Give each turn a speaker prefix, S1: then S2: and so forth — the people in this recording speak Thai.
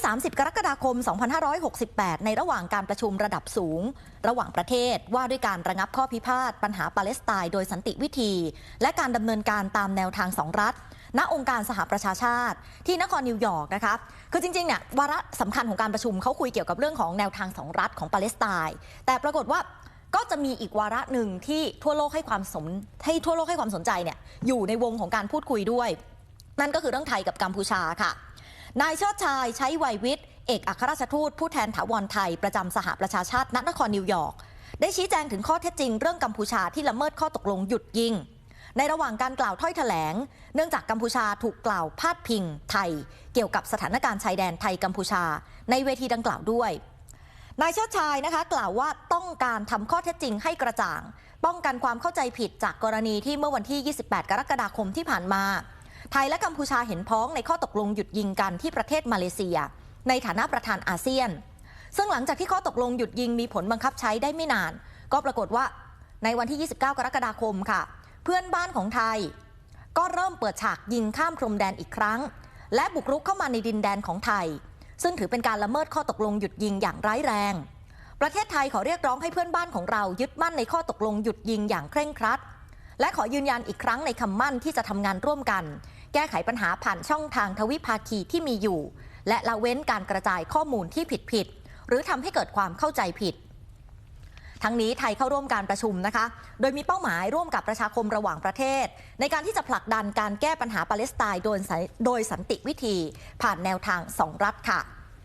S1: ที่ 30 กรกฎาคม 2568 ในระหว่างการประชุมระดับสูง ระหว่างประเทศว่าด้วยการระงับข้อพิพาทปัญหาปาเลสไตน์โดยสันติวิธี และการดำเนินการตามแนวทางสองรัฐณองค์การสหประชาชาติ ที่นครนิวยอร์กนะคะคือจริงๆเนี่ยวาระสำคัญของการประชุมเขาคุยเกี่ยวกับเรื่องของแนวทางสองรัฐของปาเลสไตน์แต่ปรากฏว่าก็จะมีอีกวาระหนึ่งที่ทั่วโลกให้ความสนให้ทั่วโลกให้ความสนใจเนี่ยอยู่ในวงของการพูดคุยด้วย นั่นก็คือเรื่องไทยกับกัมพูชาค่ะ นายเชิดชายใช้วัยวิทย์เอกอัครราชทูตผู้แทนถาวรไทยประจำสหประชาชาติณนครนิวยอร์กได้ชี้แจงถึงข้อเท็จจริงเรื่องกัมพูชาที่ละเมิดข้อตกลงหยุดยิง ในระหว่างการกล่าวถ้อยแถลง เนื่องจากกัมพูชาถูกกล่าวพาดพิงไทย เกี่ยวกับสถานการณ์ชายแดนไทยกัมพูชา ในเวทีดังกล่าวด้วยนายเชิดชายนะคะ กล่าวว่าต้องการทำข้อเท็จจริงให้กระจ่าง ป้องกันความเข้าใจผิดจากกรณีที่เมื่อวันที่ 28 กรกฎาคมที่ผ่านมา ไทยและกัมพูชาเห็นพ้องในข้อตกลงหยุดยิงกันที่ประเทศมาเลเซีย ในฐานะประธานอาเซียน ซึ่งหลังจากที่ข้อตกลงหยุดยิงมีผลบังคับใช้ได้ไม่นาน ก็ปรากฏว่าในวันที่ 29 กรกฎาคมค่ะ เพื่อนบ้านของไทย ก็เริ่มเปิดฉากยิงข้ามพรมแดนอีกครั้ง และบุกรุกเข้ามาในดินแดนของไทย ซึ่งถือเป็นการละเมิดข้อตกลงหยุดยิงอย่างร้ายแรง ประเทศไทยขอเรียกร้องให้เพื่อนบ้านของเรายึดมั่นในข้อตกลงหยุดยิงอย่างเคร่งครัดและขอยืนยันอีกครั้งในคำมั่นที่จะทำงานร่วมกัน แก้ไขปัญหาผ่านช่องทางทวิภาคีที่มีอยู่ และละเว้นการกระจายข้อมูลที่ผิดผิดหรือทำให้เกิดความเข้าใจผิด ทั้งนี้ไทยเข้าร่วมการประชุมนะคะ โดยมีเป้าหมายร่วมกับประชาคมระหว่างประเทศ ในการที่จะผลักดันการแก้ปัญหาปาเลสไตน์โดยสันติวิธี ผ่านแนวทางสองรัฐค่ะ